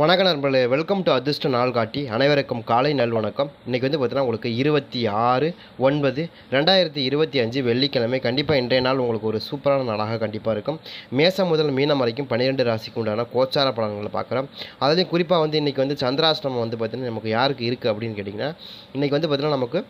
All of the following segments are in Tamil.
வணக்க நண்பர்களே வெல்கம் டு அதிர்ஷ்ட நாள் காட்டி அனைவருக்கும் காலை நல்வணக்கம் இன்றைக்கி வந்து பார்த்தீங்கன்னா உங்களுக்கு இருபத்தி ஆறு ஒன்பது ரெண்டாயிரத்தி இருபத்தி அஞ்சு வெள்ளிக்கிழமை. கண்டிப்பாக இன்றைய நாள் உங்களுக்கு ஒரு சூப்பரான நாளாக கண்டிப்பாக இருக்கும். மேசம் முதல் மீனம் வரைக்கும் பன்னிரெண்டு ராசிக்கு உண்டான கோச்சார பலன்களை பார்க்குறோம். அதுலேயும் குறிப்பாக வந்து இன்றைக்கி வந்து சந்திராஷ்டமம் வந்து பார்த்திங்கன்னா நமக்கு யாருக்கு இருக்குது அப்படின்னு கேட்டிங்கன்னா இன்றைக்கி வந்து பார்த்திங்கன்னா நமக்கு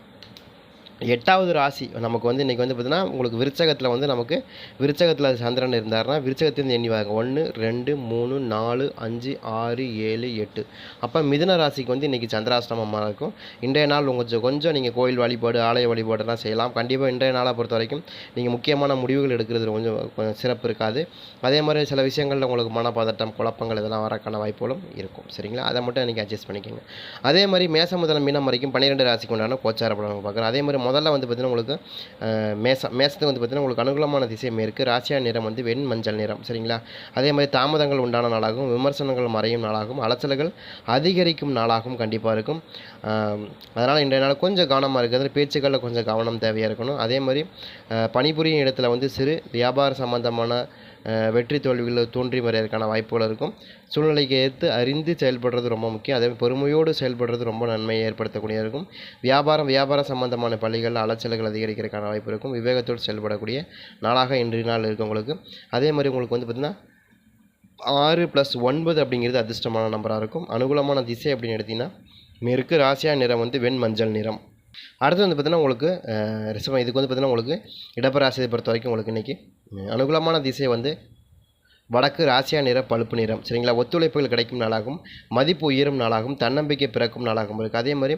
எட்டாவது ராசி நமக்கு வந்து இன்றைக்கி வந்து பார்த்திங்கன்னா உங்களுக்கு விருச்சகத்தில் வந்து நமக்கு விருச்சகத்தில் சந்திரன் இருந்தாருன்னா விருச்சகத்திலிருந்து எண்ணி வாங்க ஒன்று ரெண்டு மூணு நாலு அஞ்சு ஆறு ஏழு எட்டு. அப்போ மிதுன ராசிக்கு வந்து இன்றைக்கி சந்திராஷ்டமமாக இருக்கும். இன்றைய நாள் கொஞ்சம் கொஞ்சம் நீங்கள் கோயில் வழிபாடு ஆலய வழிபாடுலாம் செய்யலாம். கண்டிப்பாக இன்றைய நாளை பொறுத்த வரைக்கும் நீங்கள் முக்கியமான முடிவுகள் எடுக்கிறது கொஞ்சம் கொஞ்சம் சிறப்பு இருக்காது. அதே மாதிரி சில விஷயங்களில் உங்களுக்கு மனப்பதட்டம் குழப்பங்கள் இதெல்லாம் வரக்கான வாய்ப்புகளும் இருக்கும். சரிங்களா? அதை மட்டும் நீங்கள் அட்ஜஸ்ட் பண்ணிக்கோங்க. அதே மாதிரி மேச முதல் மீனம் வரைக்கும் பன்னிரெண்டு ராசிக்கு உண்டான கோச்சார பலன்கள் பார்க்குறோம். அதே மாதிரி முதல்ல வந்து பார்த்திங்கன்னா உங்களுக்கு மேசம் மேசத்துக்கு வந்து பார்த்திங்கன்னா உங்களுக்கு அனுகூலமான திசை மேற்கு ராசியா நிறம் வந்து வெண் மஞ்சள் நிறம் சரிங்களா? அதே மாதிரி தாமதங்கள் உண்டான நாளாகவும் விமர்சனங்கள் மறையும் நாளாகவும் அலைச்சல்கள் அதிகரிக்கும் நாளாகவும் கண்டிப்பாக இருக்கும். அதனால் இன்றைய நாள் கொஞ்சம் கவனமாக இருக்கிறது பேச்சுக்களில் கொஞ்சம் கவனம் தேவையாக இருக்கணும். அதே மாதிரி பணிபுரியும் இடத்துல வந்து சிறு வியாபார சம்பந்தமான வெற்றி தோல்விகள் தோன்றி மறையறதுக்கான வாய்ப்புகள் இருக்கும். சூழ்நிலைக்கு ஏற்று அறிந்து செயல்படுறது ரொம்ப முக்கியம். அதே மாதிரி பொறுமையோடு செயல்படுறது ரொம்ப நன்மையை ஏற்படுத்தக்கூடியதாக இருக்கும். வியாபாரம் வியாபாரம் சம்பந்தமான பள்ளிகளில் அலைச்சல்கள் அதிகரிக்கிறதுக்கான வாய்ப்பு இருக்கும். விவேகத்தோடு செயல்படக்கூடிய நாளாக இன்றைய நாள் இருக்கும் உங்களுக்கு. அதே மாதிரி உங்களுக்கு வந்து பார்த்திங்கன்னா ஆறு ப்ளஸ் ஒன்பது அப்படிங்கிறது அதிர்ஷ்டமான நம்பராக இருக்கும். அனுகூலமான திசை அப்படின்னு எடுத்திங்கன்னா மேற்கு ராசியா நிறம் வந்து வெண் மஞ்சள் நிறம். அடுத்து வந்து பார்த்திங்கன்னா உங்களுக்கு ரிசவம் ரிஷபம். இதுக்கு வந்து பார்த்திங்கன்னா உங்களுக்கு இடப்பராசியை பொறுத்த வரைக்கும் உங்களுக்கு இன்றைக்கி அனுகூலமான திசை வந்து வடக்கு ராசியா நிற பழுப்பு நிறம். சரிங்களா? ஒத்துழைப்புகள் கிடைக்கும் நாளாகும் மதிப்பு உயரும் நாளாகும் தன்னம்பிக்கை பிறக்கும் நாளாகவும் இருக்குது அதே மாதிரி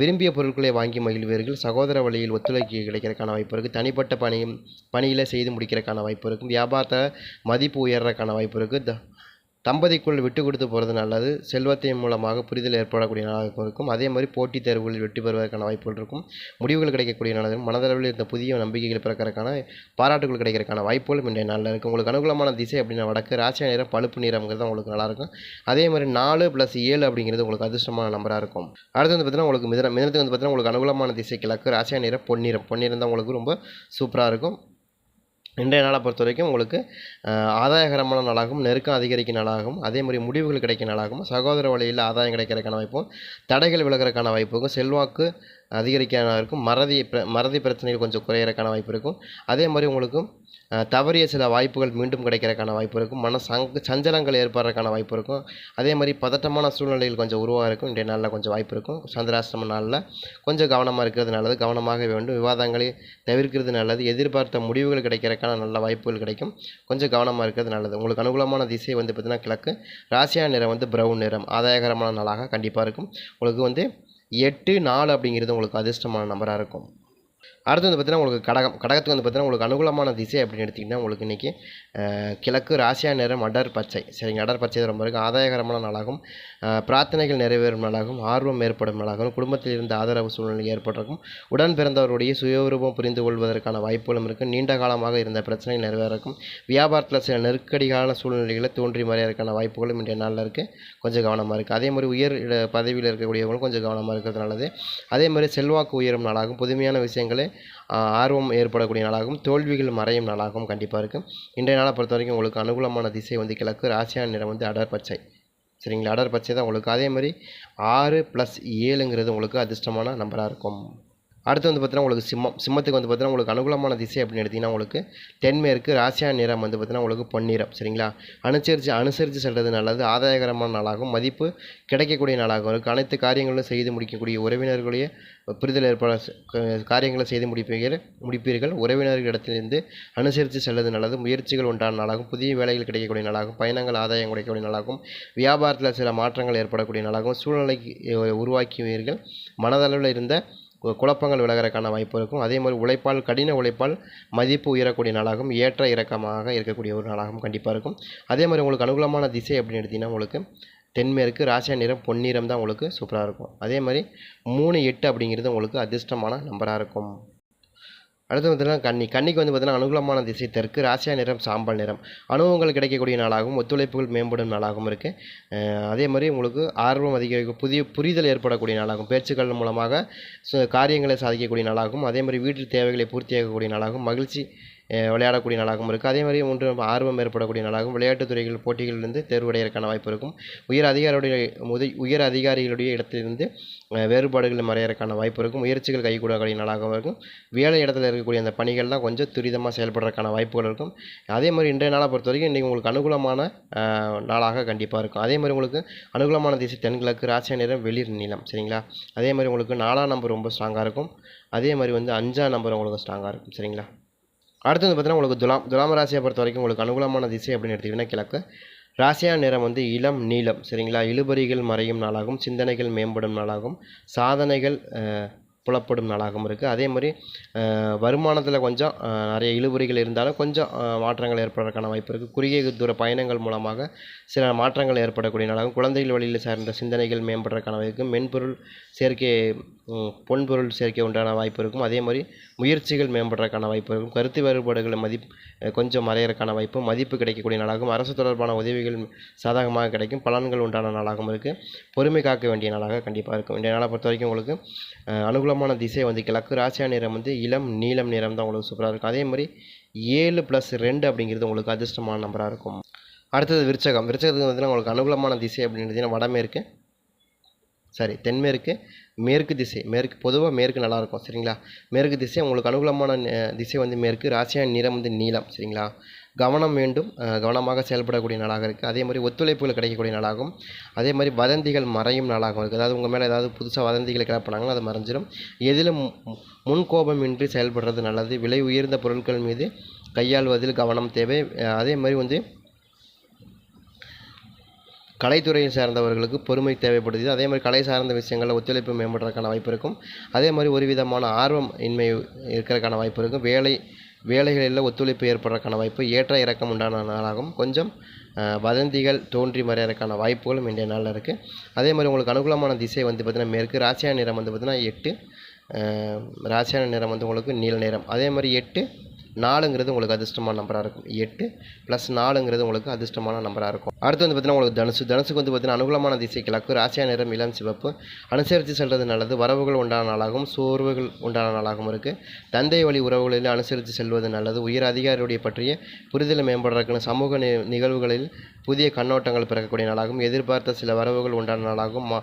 விரும்பிய பொருட்களை வாங்கி மகிழ்வீர்கள். சகோதர வழியில் ஒத்துழைப்பு கிடைக்கிறதுக்கான வாய்ப்பு இருக்குது தனிப்பட்ட பணியும் பணியில் செய்து முடிக்கிறதுக்கான வாய்ப்பு இருக்கும் வியாபாரத்தை மதிப்பு உயர்றதுக்கான வாய்ப்பு இருக்குது த தம்பதிக்குள் விட்டு கொடுத்து போகிறது நல்லது. செல்வத்தின் மூலமாக புரிதல் ஏற்படக்கூடிய நாளாக இருக்கும். அதே மாதிரி போட்டித் தேர்வுகளில் வெற்றி பெறுவதற்கான வாய்ப்புகள் இருக்கும். முடிவுகள் கிடைக்கக்கூடிய நாளாகவும் மனதளவில் இருந்த புதிய நம்பிக்கைகள் பிறக்கிறதுக்கான பாராட்டுகள் கிடைக்கிறதுக்கான வாய்ப்புகளும் இன்றைய நாளில் இருக்குது உங்களுக்கு அனுகூலமான திசை அப்படின்னா வடக்கு ராசியா நிறம் பழுப்பு நிறம்ங்கிறது உங்களுக்கு நல்லாயிருக்கும். அதே மாதிரி நாலு ப்ளஸ் ஏழு அப்படிங்கிறது உங்களுக்கு அதிர்ஷ்டமான நம்பராக இருக்கும். அடுத்து வந்து பார்த்தீங்கன்னா உங்களுக்கு மிதனம் மிதனத்துக்கு வந்து பார்த்தீங்கன்னா உங்களுக்கு அனுகூலமான திசை கிழக்கு ராசியா நிறம். பொன்னிறம் பொன்னிறம் தான் உங்களுக்கு ரொம்ப சூப்பராக இருக்கும். இன்றைய நாளை பொறுத்த வரைக்கும் உங்களுக்கு ஆதாயகரமான நாளாகவும் நெருக்கம் அதிகரிக்கும் நாளாகவும் அதே மாதிரி முடிவுகள் கிடைக்கும் நாளாகவும் சகோதர வழியில் ஆதாயம் கிடைக்கிறதுக்கான வாய்ப்பும் தடைகள் விலகிறதுக்கான வாய்ப்புக்கும் செல்வாக்கு அதிகரிக்கான இருக்கும். மறதி பிர- மறதி பிரச்சனைகள் கொஞ்சம் குறையிறக்கான வாய்ப்பு இருக்கும். அதே மாதிரி உங்களுக்கு தவறிய சில வாய்ப்புகள் மீண்டும் கிடைக்கிறக்கான வாய்ப்பு இருக்கும். மன சங்க சஞ்சலங்கள் ஏற்படுறதுக்கான வாய்ப்பு இருக்கும். அதே மாதிரி பதட்டமான சூழ்நிலைகள் கொஞ்சம் உருவாக இருக்கும். இன்றைய நாளில் கொஞ்சம் வாய்ப்பு இருக்கும். சந்திராசிரம நாளில் கொஞ்சம் கவனமாக இருக்கிறது நல்லது. கவனமாக வேண்டும். விவாதங்களை தவிர்க்கிறது நல்லது. எதிர்பார்த்த முடிவுகள் கிடைக்கிறக்கான நல்ல வாய்ப்புகள் கிடைக்கும். கொஞ்சம் கவனமாக இருக்கிறது நல்லது. உங்களுக்கு அனுகூலமான திசை வந்து பார்த்திங்கன்னா கிழக்கு. ராசியான நிறம் வந்து ப்ரௌன் நிறம். ஆதாயகரமான நாளாக கண்டிப்பாக இருக்கும். உங்களுக்கு வந்து எட்டு நாலு அப்படிங்கிறது உங்களுக்கு அதிர்ஷ்டமான நம்பராக இருக்கும். அடுத்து வந்து பார்த்தீங்கன்னா உங்களுக்கு கடகம் கடகத்துக்கு வந்து பார்த்தீங்கன்னா உங்களுக்கு அனுகூலமான திசை அப்படின்னு எடுத்திங்கன்னா உங்களுக்கு இன்றைக்கி கிழக்கு ராசியா நிறம் அடர் பச்சை. சரிங்க அடர் பச்சை ரொம்ப இருக்கும். ஆதாயகரமான நாளாகும். பிரார்த்தனைகள் நிறைவேறும் நாளாகும். ஆர்வம் ஏற்படும் நாளாகும். குடும்பத்தில் இருந்த ஆதரவு சூழ்நிலை ஏற்பட்டிருக்கும். உடன் பிறந்தவருடைய சுயரூபம் புரிந்து கொள்வதற்கான வாய்ப்புகளும் இருக்குது நீண்ட காலமாக இருந்த பிரச்சனை நிறைவேறக்கும். வியாபாரத்தில் சில நெருக்கடிகால சூழ்நிலைகளை தோன்றி மறையறதுக்கான வாய்ப்புகளும் இன்றைய நாளில் இருக்குது கொஞ்சம் கவனமாக இருக்குது அதே மாதிரி உயர் இட- பதவியில் இருக்கக்கூடியவங்களும் கொஞ்சம் கவனமாக இருக்கிறது நல்லது. அதே மாதிரி செல்வாக்கு உயரும் நாளாகும். புதுமையான விஷயங்களை ஆர்வம் ஏற்படக்கூடிய நாளாகவும் தோல்விகள் மறையும் நாளாகவும் கண்டிப்பாக இருக்கும். இன்றைய நாளை பொறுத்த வரைக்கும் உங்களுக்கு அனுகூலமான திசை வந்து கிழக்கு ராசியான நிறம் வந்து அடர் பச்சை. சரிங்களா? அடர் பச்சை தான் உங்களுக்கு. அதே மாதிரி ஆறு ப்ளஸ் ஏழுங்கிறது உங்களுக்கு அதிர்ஷ்டமான நம்பராக இருக்கும். அடுத்து வந்து பார்த்தீங்கன்னா உங்களுக்கு சிம்மம் சிம்மத்துக்கு வந்து பார்த்தீங்கன்னா உங்களுக்கு அனுகூலமான திசை அப்படின்னு எடுத்திங்கன்னா உங்களுக்கு தென்மேற்கு ராசியா நிறம் வந்து பார்த்தீங்கன்னா உங்களுக்கு பொன்னிறம் சரிங்களா? அனுசரித்து அனுசரித்து செல்வது நல்லது. ஆதாயகரமான நாளாகும் மதிப்பு கிடைக்கக்கூடிய நாளாகவும் இருக்குது அனைத்து காரியங்களும் செய்து முடிக்கக்கூடிய உறவினர்களுடைய புரிதல் ஏற்பட காரியங்களை செய்து முடிப்பீர்கள் முடிப்பீர்கள். உறவினர்களிடத்திலிருந்து அனுசரித்து செல்வது நல்லது. முயற்சிகள் உண்டான நாளாகும் புதிய வேலைகள் கிடைக்கக்கூடிய நாளாகும் பயணங்கள் ஆதாயம் கிடைக்கக்கூடிய நாளாகும் வியாபாரத்தில் சில மாற்றங்கள் ஏற்படக்கூடிய நாளாகும் சூழ்நிலைக்கு அஹ், உருவாக்குவீர்கள். மனதளவில் இருந்த குழப்பங்கள் விலகறதுக்கான வாய்ப்பு இருக்கும். அதே மாதிரி உழைப்பால் கடின உழைப்பால் மதிப்பு உயரக்கூடிய நாளாகவும் ஏற்ற இறக்கமாக இருக்கக்கூடிய ஒரு நாளாகவும் கண்டிப்பாக இருக்கும். அதே மாதிரி உங்களுக்கு அனுகூலமான திசை அப்படின்னு எடுத்திங்கன்னா உங்களுக்கு தென்மேற்கு ராசியா நிறம் பொன்னிறம் தான் உங்களுக்கு சூப்பராக இருக்கும். அதே மாதிரி மூணு எட்டு அப்படிங்கிறது உங்களுக்கு அதிர்ஷ்டமான நம்பராக இருக்கும். அடுத்து பார்த்தீங்கன்னா கன்னி. கன்னிக்கு வந்து பார்த்தீங்கன்னா அனுகூலமான திசை தெற்கு ராசியா நிறம் சாம்பல் நிறம். அனுபவங்கள் கிடைக்கக்கூடிய நாளாகவும் ஒத்துழைப்புகள் மேம்படும் நாளாகவும் இருக்குது அதே மாதிரி உங்களுக்கு ஆர்வம் அதிகரிக்கும் புதிய புரிதல் ஏற்படக்கூடிய நாளாகும். பேச்சுக்கள் மூலமாக காரியங்களை சாதிக்கக்கூடிய நாளாகும். அதே மாதிரி வீட்டில் தேவைகளை பூர்த்தியாகக்கூடிய நாளாகும். மகிழ்ச்சி விளையாடக்கூடிய நாளாகவும் இருக்குது அதே மாதிரி ஒன்று ஆர்வம் ஏற்படக்கூடிய நாளாகவும் விளையாட்டுத் துறைகள் போட்டிகளிலிருந்து தேர்வடைவதற்கான வாய்ப்பு இருக்கும். உயர் அதிகாரியுடைய முதி உயர் அதிகாரிகளுடைய இடத்திலிருந்து வேறுபாடுகள் மறையறக்கான வாய்ப்பு இருக்கும். முயற்சிகள் கைகூடக்கூடிய நாளாகவும் இருக்கும். வேலை இடத்துல இருக்கக்கூடிய அந்த பணிகள்லாம் கொஞ்சம் துரிதமாக செயல்படுறதுக்கான வாய்ப்புகள் இருக்கும். அதே மாதிரி இன்றைய நாளை பொறுத்த வரைக்கும் இன்றைக்கி உங்களுக்கு அனுகூலமான நாளாக கண்டிப்பாக இருக்கும். அதே மாதிரி உங்களுக்கு அனுகூலமான திசை தென்கிழக்கு ராசியா நிறம் வெளிர் நீளம் சரிங்களா? அதே மாதிரி உங்களுக்கு நாலாம் நம்பர் ரொம்ப ஸ்ட்ராங்காக இருக்கும். அதே மாதிரி வந்து அஞ்சாம் நம்பர் உங்களுக்கு ஸ்ட்ராங்காக இருக்கும். சரிங்களா? அடுத்து வந்து பார்த்தீங்கன்னா உங்களுக்கு துலாம் துலாம் ராசியை பொறுத்த வரைக்கும் உங்களுக்கு அனுகூலமான திசை அப்படின்னு எடுத்திங்கன்னா கிழக்கு. ராசியா நிறம் வந்து இளம் நீளம் சரிங்களா? இழுபறிகள் மறையும் நாளாகும் சிந்தனைகள் மேம்படும் நாளாகும். சாதனைகள் புலப்படும் நாளாகவும் இருக்குது அதே மாதிரி வருமானத்தில் கொஞ்சம் நிறைய இழுபறிகள் இருந்தாலும் கொஞ்சம் மாற்றங்கள் ஏற்படுறதுக்கான வாய்ப்பு இருக்குது குறுகிய தூர பயணங்கள் மூலமாக சில மாற்றங்கள் ஏற்படக்கூடிய நாளாகும் குழந்தைகள் வழியில் சார்ந்த சிந்தனைகள் மேம்படுறதுக்கான வாய்ப்பு மென்பொருள் சேர்க்கை பொன்பொருள் சேர்க்கை உண்டான வாய்ப்பு இருக்கும். அதே மாதிரி முயற்சிகள் மேம்படுறதுக்கான வாய்ப்பு இருக்கும். கருத்து வேறுபாடுகளை மதிப் கொஞ்சம் மறையறதுக்கான வாய்ப்பு மதிப்பு கிடைக்கக்கூடிய நாளாகவும் அரசு தொடர்பான உதவிகள் சாதகமாக கிடைக்கும். பலன்கள் உண்டான நாளாகவும் இருக்குது பொறுமை காக்க வேண்டிய நாளாக கண்டிப்பாக இருக்கும். இன்றைய நாளை பொறுத்த வரைக்கும் உங்களுக்கு அனுகூலம் அனுகூலமான திசை வந்து கிழக்கு ராசியா நிறம் வந்து இளம் நீலம் நிறம் தான் உங்களுக்கு சூப்பராக இருக்கும். அதே மாதிரி ஏழு ப்ளஸ் ரெண்டு அப்படிங்கிறது உங்களுக்கு அதிர்ஷ்டமான நம்பராக இருக்கும். அடுத்தது விருச்சகம். விருச்சகத்துக்கு வந்து உங்களுக்கு அனுகூலமான திசை அப்படின்னு பார்த்தீங்கன்னா வடமேற்கு சரி தென்மேற்கு மேற்கு திசை. மேற்கு பொதுவாக மேற்கு நல்லாயிருக்கும் சரிங்களா? மேற்கு திசை உங்களுக்கு அனுகூலமான திசை வந்து மேற்கு. ராசியான நிறம் வந்து நீளம் சரிங்களா? கவனம் வேண்டும் கவனமாக செயல்படக்கூடிய நாளாக இருக்குது அதே மாதிரி ஒத்துழைப்புகள் கிடைக்கக்கூடிய நாளாகும். அதே மாதிரி வதந்திகள் மறையும் நாளாகவும் இருக்குது அதாவது உங்கள் மேலே ஏதாவது புதுசாக வதந்திகளை கிளப்பினாங்கன்னா அது மறைஞ்சிடும் எதிலும் முன்கோபமின்றி செயல்படுறது நல்லது. விலை உயர்ந்த பொருட்கள் மீது கையாள்வதில் கவனம் தேவை. அதே மாதிரி வந்து கலைத்துறையை சார்ந்தவர்களுக்கு பொறுமை தேவைப்படுது. அதே மாதிரி கலை சார்ந்த விஷயங்களில் ஒத்துழைப்பு மேம்படுறதுக்கான வாய்ப்பு இருக்கும். அதே மாதிரி ஒரு விதமான ஆர்வம் இன்மை இருக்கிறதுக்கான வாய்ப்பு இருக்கும். வேலை வேலைகளில் ஒத்துழைப்பு ஏற்படுறதுக்கான வாய்ப்பு ஏற்ற இறக்கம் உண்டான நாளாகும். கொஞ்சம் வதந்திகள் தோன்றி மறையறதுக்கான வாய்ப்புகளும் இன்றைய நாளில் இருக்குது அதே மாதிரி உங்களுக்கு அனுகூலமான திசை வந்து பார்த்திங்கன்னா மேற்கு ராசியான நிறம் வந்து பார்த்திங்கன்னா எட்டு ராசியான நிறம் வந்து உங்களுக்கு நீல நிறம். அதே மாதிரி எட்டு நாலுங்கிறது உங்களுக்கு அதிர்ஷ்டமான நம்பராக இருக்கும். எட்டு ப்ளஸ் நாலுங்கிறது உங்களுக்கு அதிர்ஷ்டமான நம்பராக இருக்கும். அடுத்து வந்து பார்த்தீங்கன்னா உங்களுக்கு தனுசு. தனுசுக்கு வந்து பார்த்தீங்கன்னா அனுகூலமான திசை கிழக்கு ராசியா நிறம் இளம் சிவப்பு. அனுசரித்து செல்வது நல்லது. வரவுகள் உண்டான நாளாகவும் சோர்வுகள் உண்டான நாளாகவும் இருக்குது தந்தை வழி உறவுகளில் அனுசரித்து செல்வது நல்லது. உயர் அதிகாரியுடைய பற்றிய புரிதலை மேம்படுறதுக்குன்னு சமூக நி நிகழ்வுகளில் புதிய கண்ணோட்டங்கள் பிறக்கக்கூடிய நாளாகவும் எதிர்பார்த்த சில வரவுகள் உண்டான நாளாகவும் மா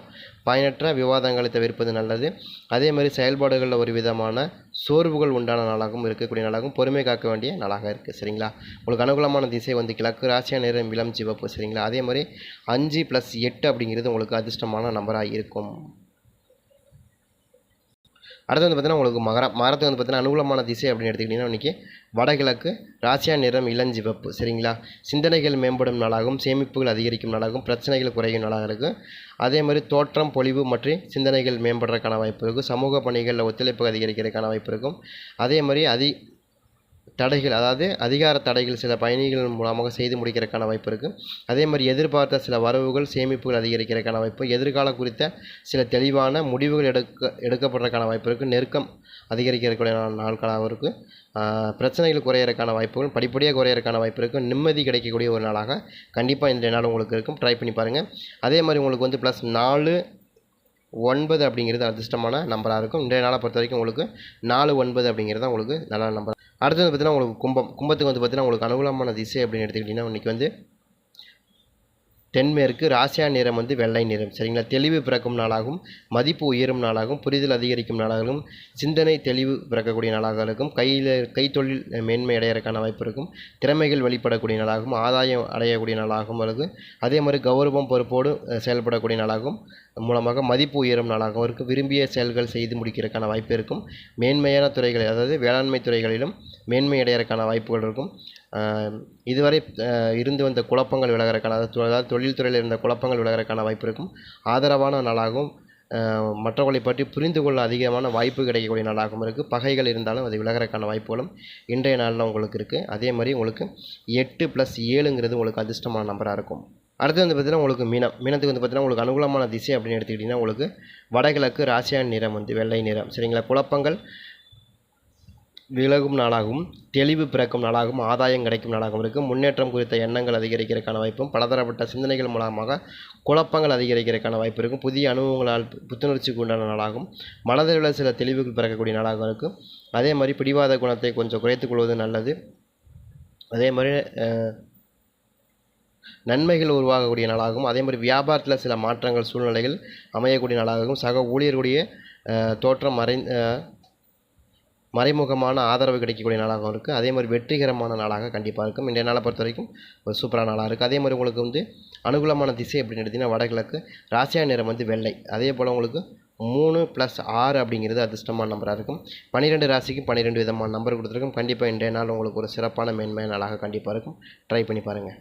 பயனற்ற விவாதங்களை தவிர்ப்பது நல்லது. அதே மாதிரி செயல்பாடுகளில் ஒரு விதமான சோர்வுகள் உண்டான நாளாகவும் இருக்கக்கூடிய நாளாகவும் பொறுமை காக்க வேண்டிய நாளாக இருக்குது சரிங்களா? உங்களுக்கு அனுகூலமான திசை வந்து கிழக்கு ராசியா நிறம் இளம் சிவப்பு. சரி சரிங்களா? அதே மாதிரி அஞ்சு ப்ளஸ் எட்டு அப்படிங்கிறது உங்களுக்கு அதிர்ஷ்டமான நம்பராக இருக்கும். அடுத்து வந்து பார்த்தீங்கன்னா உங்களுக்கு மகர மரத்துக்கு வந்து பார்த்தீங்கன்னா அனுகூலமான திசை அப்படின்னு எடுத்துக்கிட்டிங்கன்னா இன்றைக்கி வடகிழக்கு ராசியா நிறம் இளஞ்சிவப்பு சரிங்களா? சிந்தனைகள் மேம்படும் நாளாகவும் சேமிப்புகள் அதிகரிக்கும் நாளாகவும் பிரச்சனைகள் குறையும் நாளாக இருக்கும் அதே மாதிரி தோற்றம் பொழிவு மற்றும் சிந்தனைகள் மேம்படுறதுக்கான வாய்ப்பு இருக்கும் சமூக பணிகளில் ஒத்துழைப்பு அதிகரிக்கிறதுக்கான வாய்ப்பு இருக்கும். அதே மாதிரி அதி தடைகள் அதாவது அதிகார தடைகள் சில பயணிகள் மூலமாக செய்து முடிக்கிறதுக்கான வாய்ப்பு இருக்குது அதே மாதிரி எதிர்பார்த்த சில வரவுகள் சேமிப்புகள் அதிகரிக்கிறதுக்கான வாய்ப்பு எதிர்காலம் குறித்த சில தெளிவான முடிவுகள் எடுக்க எடுக்கப்படுறதுக்கான வாய்ப்பு இருக்குது நெருக்கம் அதிகரிக்கிறக்கூடிய நாட்களாகவும் இருக்குது பிரச்சனைகள் குறையிறதுக்கான வாய்ப்புகள் படிப்படியாக குறையிறதுக்கான வாய்ப்பு இருக்குது நிம்மதி கிடைக்கக்கூடிய ஒரு நாளாக கண்டிப்பாக இந்த நாள் உங்களுக்கு இருக்கும். ட்ரை பண்ணி பாருங்கள் அதே மாதிரி உங்களுக்கு வந்து ப்ளஸ் நாலு ஒன்பது அப்படிங்கிறது அதிர்ஷ்டமான நம்பராக இருக்கும். இன்றைய நாளை பொறுத்த வரைக்கும் உங்களுக்கு நாலு ஒன்பது அப்படிங்கிறது தான் உங்களுக்கு நல்ல நம்பர் அடுத்தது பார்த்தீங்கன்னா உங்களுக்கு கும்பம் கும்பத்துக்கு வந்து பார்த்தீங்கன்னா உங்களுக்கு அனுகூலமான திசை அப்படின்னு எடுத்துக்கிட்டிங்கன்னா இன்றைக்கி வந்து தென்மேற்கு ராசியா நிறம் வந்து வெள்ளை நிறம். சரிங்களா? தெளிவு பிறக்கும் நாளாகும் மதிப்பு உயரும் நாளாகும் புரிதல் அதிகரிக்கும் நாளாகவும் சிந்தனை தெளிவு பிறக்கக்கூடிய நாளாக இருக்கும். கையில் கைத்தொழில் மேன்மை அடையறதுக்கான வாய்ப்பு இருக்கும். திறமைகள் வெளிப்படக்கூடிய நாளாகவும் ஆதாயம் அடையக்கூடிய நாளாகவும் இருக்குது அதே மாதிரி கௌரவம் பொறுப்போடு செயல்படக்கூடிய நாளாகவும் மூலமாக மதிப்பு உயரும் நாளாகவும் இருக்கும் விரும்பிய செயல்கள் செய்து முடிக்கிறதுக்கான வாய்ப்பு இருக்கும். மேன்மையான துறைகளில் அதாவது வேளாண்மை துறைகளிலும் மேன்மை அடையறதுக்கான வாய்ப்புகள் இருக்கும். இதுவரை இருந்து வந்த குழப்பங்கள் விலகிறக்கான அதாவது அதாவது தொழில்துறையில் இருந்த குழப்பங்கள் விலகிறக்கான வாய்ப்பு இருக்கும். ஆதரவான நாளாகவும் மற்றவர்களை பற்றி புரிந்து கொள்ள அதிகமான வாய்ப்பு கிடைக்கக்கூடிய நாளாகவும் இருக்குது பகைகள் இருந்தாலும் அது விலகிறக்கான வாய்ப்புகளும் இன்றைய நாளில் உங்களுக்கு இருக்குது அதே மாதிரி உங்களுக்கு எட்டு ப்ளஸ் ஏழுங்கிறது உங்களுக்கு அதிர்ஷ்டமான நம்பராக இருக்கும். அடுத்து வந்து பார்த்தீங்கன்னா உங்களுக்கு மீனம். மீனத்துக்கு வந்து பார்த்திங்கன்னா உங்களுக்கு அனுகூலமான திசை அப்படின்னு எடுத்துக்கிட்டிங்கன்னா உங்களுக்கு வடகிழக்கு ராசியான் நிறம் வந்து வெள்ளை நிறம். சரிங்களா? குழப்பங்கள் விலகும் நாளாகவும் தெளிவு பிறக்கும் நாளாகவும் ஆதாயம் கிடைக்கும் நாளாகவும் இருக்கும் முன்னேற்றம் குறித்த எண்ணங்கள் அதிகரிக்கிறதுக்கான வாய்ப்பும் பலதரப்பட்ட சிந்தனைகள் மூலமாக குழப்பங்கள் அதிகரிக்கிறதுக்கான வாய்ப்பு இருக்கும். புதிய அனுபவங்களால் புத்துணர்ச்சிக்கு உண்டான நாளாகும் மனதில் உள்ள சில தெளிவுகள் பிறக்கக்கூடிய நாளாகவும் இருக்கும் அதே மாதிரி பிடிவாத குணத்தை கொஞ்சம் குறைத்துக் கொள்வது நல்லது. அதே மாதிரி நன்மைகள் உருவாகக்கூடிய நாளாகவும் அதே மாதிரி வியாபாரத்தில் சில மாற்றங்கள் சூழ்நிலைகள் அமையக்கூடிய நாளாகவும் சக ஊழியர்களுடைய தோற்றம் மறை மறைமுகமான ஆதரவு கிடைக்கக்கூடிய நாளாகவும் இருக்குது அதே மாதிரி வெற்றிகரமான நாளாக கண்டிப்பாக இருக்கும். இன்றைய நாளை பொறுத்த வரைக்கும் ஒரு சூப்பரான நாளாக இருக்குது அதே மாதிரி உங்களுக்கு வந்து அனுகூலமான திசை அப்படின்னு எடுத்தீங்கன்னா வடகிழக்கு ராசியா நிறம் வந்து வெள்ளை. அதே போல் உங்களுக்கு மூணு ப்ளஸ் ஆறு அப்படிங்கிறது அதிர்ஷ்டமான நம்பராக இருக்கும். பன்னிரெண்டு ராசிக்கு பன்னிரெண்டு விதமான நம்பர் கொடுத்துருக்கும். கண்டிப்பாக இன்றைய நாள் உங்களுக்கு ஒரு சிறப்பான மேன்மையான நாளாக கண்டிப்பாக இருக்கும். ட்ரை பண்ணி பாருங்கள்